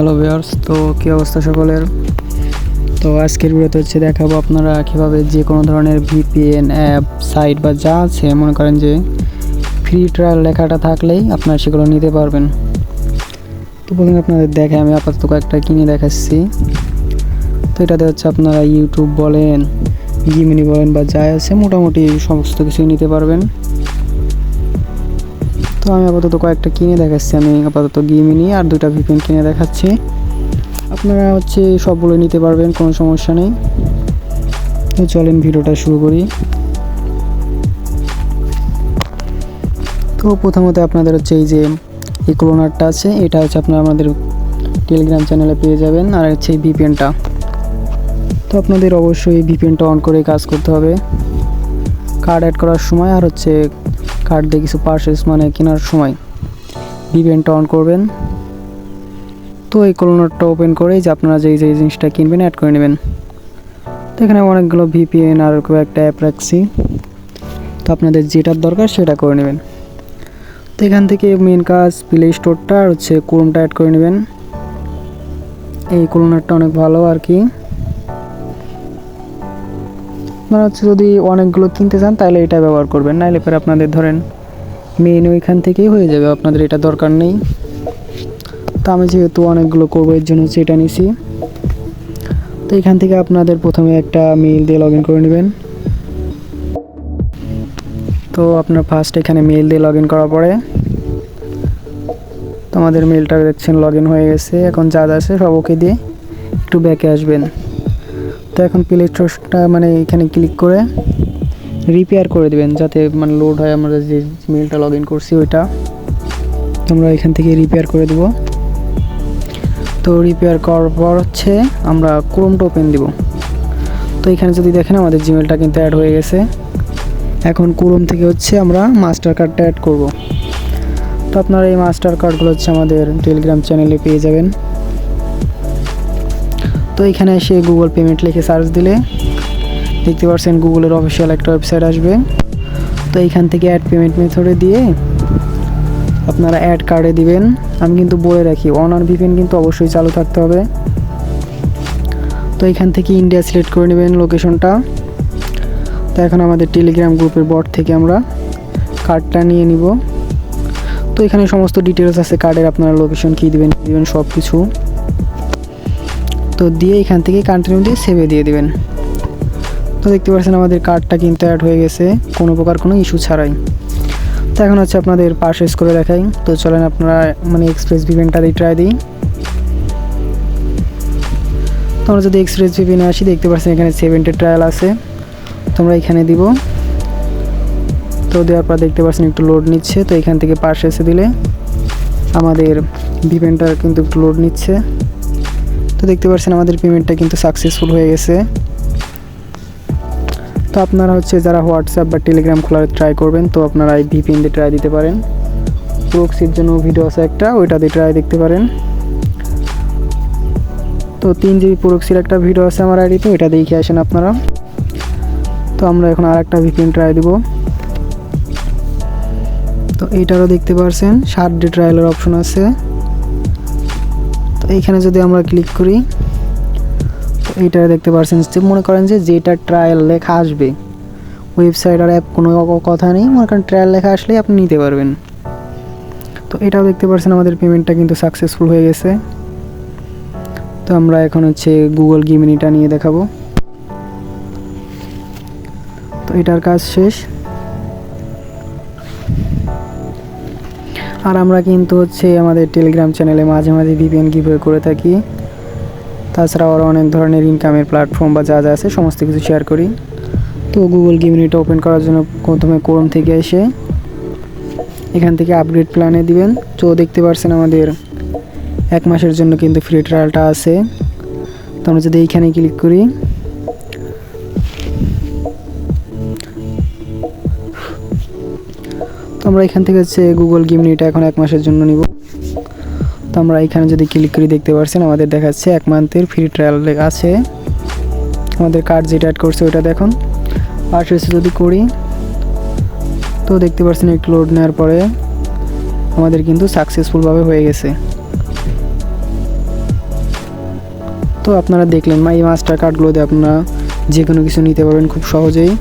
Hello viewers তো কী অবস্থা সকলের? তো আজকের ভিডিওতে হচ্ছে দেখাবো আপনারা কীভাবে যে কোনো ধরনের ভিপিএন অ্যাপ সাইট বা যা আছে, মনে করেন যে ফ্রি ট্রায়াল লেখাটা থাকলেই আপনারা সেগুলো নিতে পারবেন। তো প্রথমে আপনাদের দেখে আমি আপাতত কয়েকটা কিনে দেখাচ্ছি। তো এটাতে হচ্ছে আপনারা ইউটিউব বলেন জিমিনি বলেন বা যা আছে, মোটামুটি সমস্ত কিছুই নিতে পারবেন। তো আমি আপাতত কয়েকটা কিনে দেখাচ্ছি। আমি আপাতত গিমিনি আর দুটা ভিপিএন কিনে দেখাচ্ছি। আপনারা হচ্ছে সবগুলো নিতে পারবেন, কোনো সমস্যা নেই। তো চলেন ভিডিওটা শুরু করি। তো প্রথমত আপনাদের হচ্ছে এই যে এই ক্লোনারটা আছে, এটা হচ্ছে আপনারা আমাদের টেলিগ্রাম চ্যানেলে পেয়ে যাবেন, আর হচ্ছে এই ভিপিএনটা তো আপনাদের অবশ্যই ভিপিএনটা অন করে কাজ করতে হবে। কার্ড অ্যাড করার সময় আর হচ্ছে কার্ড দিয়ে কিছু পারচেস মানে কেনার সময় ভিপিএনটা অন করবেন। তো এই কলোনারটা ওপেন করে যে আপনারা যেই যেই জিনিসটা কিনবেন অ্যাড করে নেবেন। তো এখানে অনেকগুলো ভিপিএন আর একটা অ্যাপ রাখছি। তো আপনাদের যেটার দরকার সেটা করে নেবেন। তো এখান থেকে মেন কাজ প্লে স্টোরটা আর হচ্ছে ক্রোমটা অ্যাড করে নেবেন। এই কলোনারটা অনেক ভালো আর কি। আপনারা হচ্ছে যদি অনেকগুলো কিনতে চান, তাহলে এটা ব্যবহার করবেন। নাহলে পরে আপনাদের ধরেন মেন ওইখান থেকেই হয়ে যাবে, আপনাদের এটা দরকার নেই। তো আমি যেহেতু অনেকগুলো করব, এর জন্য হচ্ছে এটা নিছি। তো এখান থেকে আপনাদের প্রথমে একটা মেইল দিয়ে লগ ইন করে নেবেন। তো আপনার ফার্স্ট এখানে মেইল দিয়ে লগ ইন করার পরে তো আমাদের মেইলটা দেখছেন লগ ইন হয়ে গেছে। এখন যা আছে সব ওকে দিয়ে একটু ব্যাকে আসবেন। তো এখন প্লে স্টোরটা মানে এখানে ক্লিক করে রিপেয়ার করে দেবেন যাতে মানে লোড হয় আমরা যে মেলটা লগ ইন করছি ওইটা। আমরা এখান থেকে রিপেয়ার করে দেবো। তো রিপেয়ার করার পর হচ্ছে আমরা ক্রোমটা ওপেন দিব। তো এখানে যদি দেখেন আমাদের জিমেলটা কিন্তু অ্যাড হয়ে গেছে। এখন ক্রোম থেকে হচ্ছে আমরা মাস্টার কার্ডটা অ্যাড করব। তো আপনারা এই মাস্টার কার্ডগুলো হচ্ছে আমাদের টেলিগ্রাম চ্যানেলে পেয়ে যাবেন। তো এখানে এসে গুগল পেমেন্ট লিখে সার্চ দিলে দেখতে পাচ্ছেন গুগলের অফিসিয়াল একটা ওয়েবসাইট আসবে। তো এইখান থেকে অ্যাড পেমেন্ট মেথডে দিয়ে আপনারা অ্যাড কার্ডে দিবেন। আমি কিন্তু বলে রাখি অনার ভিপিএন কিন্তু অবশ্যই চালু থাকতে হবে। তো এখান থেকে ইন্ডিয়া সিলেক্ট করে নেবেন লোকেশনটা তো এখন আমাদের টেলিগ্রাম গ্রুপের বট থেকে আমরা কার্ডটা নিয়ে নিব। তো এখানে সমস্ত ডিটেলস আছে কার্ডের আপনারা লোকেশন কী দেবেন, কী দিবেন সব কিছু তো দিয়ে এখান থেকে কন্টিনিউ দিয়ে সেভে দিয়ে দেবেন। তো দেখতে পাচ্ছেন আমাদের কার্ডটা কিন্তু অ্যাড হয়ে গেছে, কোনো প্রকার কোনো ইস্যু ছাড়াই। তো এখন হচ্ছে আপনাদের পারচেস করে দেখাই। তো চলেন আপনারা মানে এক্সপ্রেস ভিভেনটা দিয়ে ট্রাই দিই। তো আমরা যদি এক্সপ্রেস ভিভেনে আসি, দেখতে পাচ্ছেন এখানে সেভেন্টি ট্রায়াল আছে। তোমরা এখানে দিব। তো দেওয়ার পর দেখতে পাচ্ছেন একটু লোড নিচ্ছে, তো এখান থেকে পারচেসে দিলে আমাদের ভিভেনটা কিন্তু একটু লোড নিচ্ছে। তো দেখতে পাচ্ছেন আমাদের পেমেন্টটা কিন্তু সাকসেসফুল হয়ে গেছে। তো আপনারা হচ্ছে যারা হোয়াটসঅ্যাপ বা টেলিগ্রাম খোলার ট্রাই করবেন, তো আপনারা এই ভিপিএন দিয়ে ট্রাই দিতে পারেন। প্রক্সির জন্য ভিডিও আছে একটা ওইটা দিয়ে ট্রাই দেখতে পারেন। তো তিন জিবি প্রক্সির একটা ভিডিও আছে আমার আইডিতে ওইটা দেখে আসেন আপনারা। তো আমরা এখন আর একটা ভিপিএন ট্রাই দেবো। তো এইটারও দেখতে পারছেন ষাট ডে ট্রায়ালের অপশন আছে। এইখানে যদি আমরা ক্লিক করি, এইটা দেখতে পাচ্ছেন মনে করেন যে যেটা ট্রায়াল লেখা আসবে ওয়েবসাইট আর অ্যাপ কোনো কথা নেই, মনে করেন ট্রায়াল লেখা আসলেই আপনি নিতে পারবেন। তো এটাও দেখতে পাচ্ছেন আমাদের পেমেন্টটা কিন্তু সাকসেসফুল হয়ে গেছে। তো আমরা এখন হচ্ছে গুগল গিমিনিটা নিয়ে দেখাবো। তো এটার কাজ শেষ। আর আমরা কিন্তু হচ্ছে আমাদের টেলিগ্রাম চ্যানেলে মাঝে মাঝে ভিপিএন গিভওয়ে করে থাকি। তাছাড়া আরও অনেক ধরনের ইনকামের প্ল্যাটফর্ম বা যা যা আছে, সমস্ত কিছু শেয়ার করি। তো গুগল গিমিনিটা ওপেন করার জন্য প্রথমে ক্রোম থেকে এসে এখান থেকে আপগ্রেড প্ল্যানে দিবেন। তো দেখতে পারছেন আমাদের এক মাসের জন্য কিন্তু ফ্রি ট্রায়ালটা আছে। তো আমরা যদি এইখানে ক্লিক করি আমরা এখান থেকে হচ্ছে গুগল গিমনিটা এখন এক মাসের জন্য নিব। তো আমরা এখানে যদি ক্লিক করি, দেখতে পাচ্ছেন আমাদের দেখাচ্ছে এক মান্থের ফ্রি ট্রায়াল আছে। আমাদের কার্ড যেটা অ্যাড করছে, ওইটা দেখুন। পারচেস যদি করি, তো দেখতে পাচ্ছেন একটু লোড নেওয়ার পরে আমাদের কিন্তু সাকসেসফুলভাবে হয়ে গেছে। তো আপনারা দেখলেন এই মাস্টার কার্ডগুলোতে আপনারা যে কোনো কিছু নিতে পারবেন খুব সহজেই।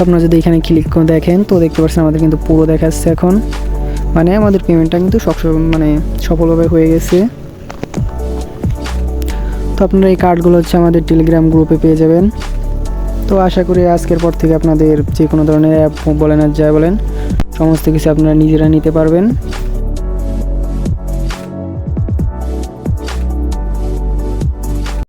তো আপনারা যদি এখানে ক্লিক করে দেখেন, তো দেখতে পাচ্ছেন আমাদের কিন্তু পুরো দেখাচ্ছে এখন। মানে আমাদের পেমেন্টটা কিন্তু মানে সফলভাবে হয়ে গেছে। তো আপনারা এই কার্ডগুলো হচ্ছে আমাদের টেলিগ্রাম গ্রুপে পেয়ে যাবেন। তো আশা করি আজকের পর থেকে আপনাদের যে কোনো ধরনের অ্যাপ বলেন আর যা বলেন, সমস্ত কিছু আপনারা নিজেরা নিতে পারবেন।